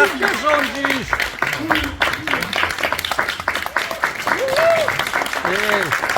Krawkę rządzisz! Jest.